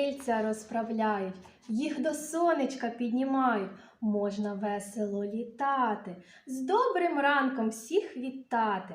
крильця розправляють, їх до сонечка піднімають. Можна весело літати, з добрим ранком всіх вітати.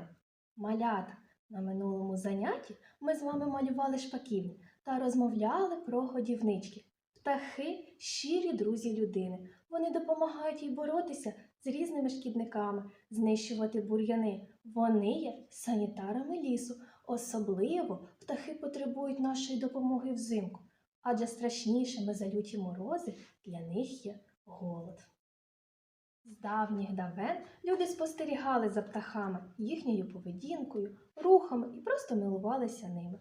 Малята, на минулому занятті ми з вами малювали шпаківні та розмовляли про годівнички. Птахи щирі друзі людини. Вони допомагають їй боротися з різними шкідниками, знищувати бур'яни. Вони є санітарами лісу. Особливо птахи потребують нашої допомоги взимку, адже страшнішими за люті морози для них є голод. З давніх давен люди спостерігали за птахами, їхньою поведінкою, рухами і просто милувалися ними.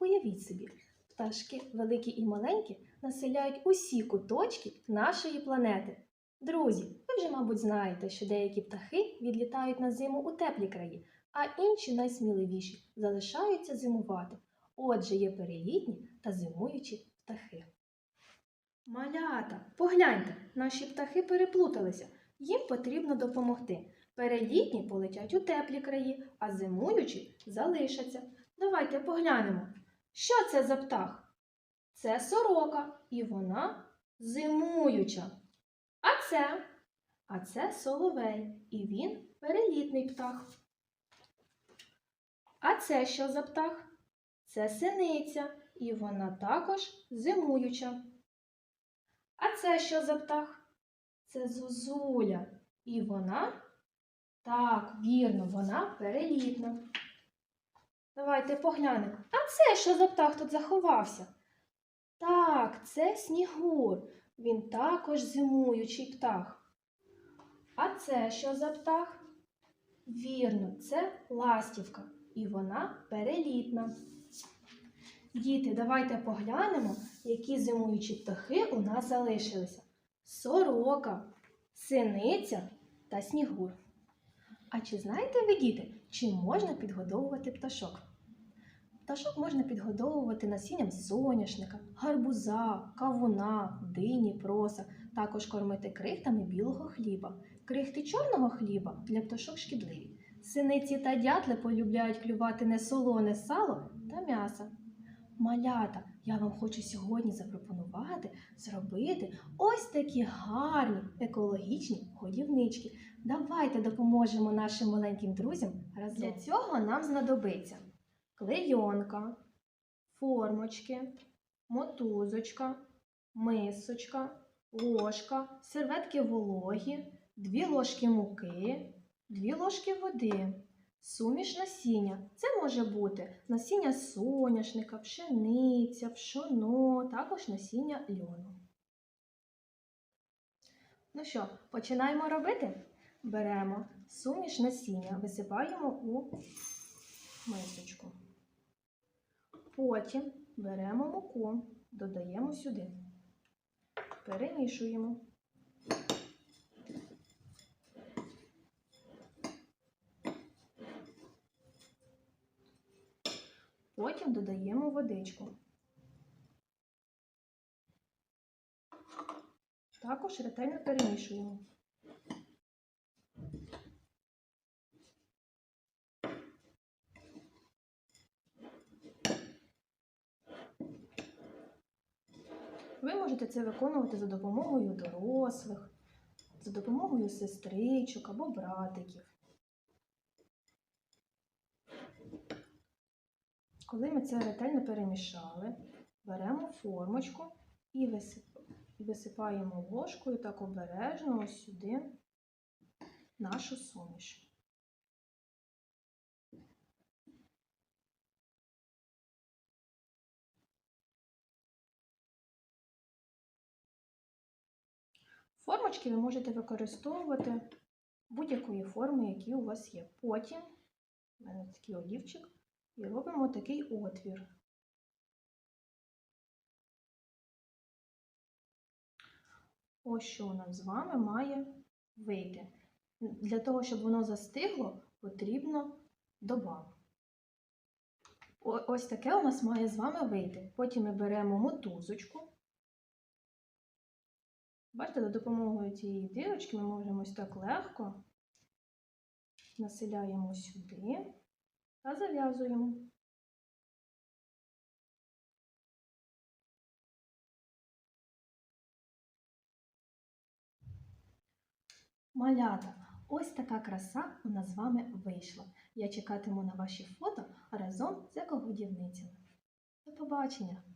Уявіть собі, пташки, великі і маленькі, населяють усі куточки нашої планети. Друзі, ви вже, мабуть, знаєте, що деякі птахи відлітають на зиму у теплі краї, а інші найсміливіші залишаються зимувати. Отже, є перелітні та зимуючі птахи. Малята, погляньте, наші птахи переплуталися. Їм потрібно допомогти. Перелітні полетять у теплі краї, а зимуючі залишаться. Давайте поглянемо. Що це за птах? Це сорока, і вона зимуюча. А це? А це соловей, і він перелітний птах. А це що за птах? Це синиця, і вона також зимуюча. А це що за птах? Це зозуля, і вона так, вірно, вона перелітна. Давайте поглянемо. А це що за птах тут заховався? Так, це снігур. Він також зимуючий птах. А це що за птах? Вірно, це ластівка, і вона перелітна. Діти, давайте поглянемо, які зимуючі птахи у нас залишилися: сорока, синиця та снігур. А чи знаєте ви, діти, чи можна підгодовувати пташок? Пташок можна підгодовувати насінням соняшника, гарбуза, кавуна, дині, проса, також кормити крихтами білого хліба. Крихти чорного хліба для пташок шкідливі. Синиці та дятли полюбляють клювати не солоне сало та м'ясо. Малята, я вам хочу сьогодні запропонувати зробити ось такі гарні екологічні годівнички. Давайте допоможемо нашим маленьким друзям разом. Для цього нам знадобиться клейонка, формочки, мотузочка, мисочка, ложка, серветки вологі, дві ложки муки, дві ложки води. Суміш насіння. Це може бути насіння соняшника, пшениця, пшоно, також насіння льону. Ну що, починаємо робити? Беремо суміш насіння, висипаємо у мисочку. Потім беремо муку, додаємо сюди. Перемішуємо. Потім додаємо водичку. Також ретельно перемішуємо. Ви можете це виконувати за допомогою дорослих, за допомогою сестричок або братиків. Коли ми це ретельно перемішали, беремо формочку і висипаємо ложкою так обережно ось сюди нашу суміш. Формочки ви можете використовувати будь-якої форми, які у вас є. Потім у мене такий олівчик. І робимо такий отвір. Ось що у нас з вами має вийти. Для того, щоб воно застигло, потрібно доба. Ось таке у нас має з вами вийти. Потім ми беремо мотузочку. Бачите, за допомогою цієї дирочки ми можемо ось так легко населяємо сюди та зав'язуємо. Малята, ось така краса у нас з вами вийшла. Я чекатиму на ваші фото разом з екобудівницями. До побачення!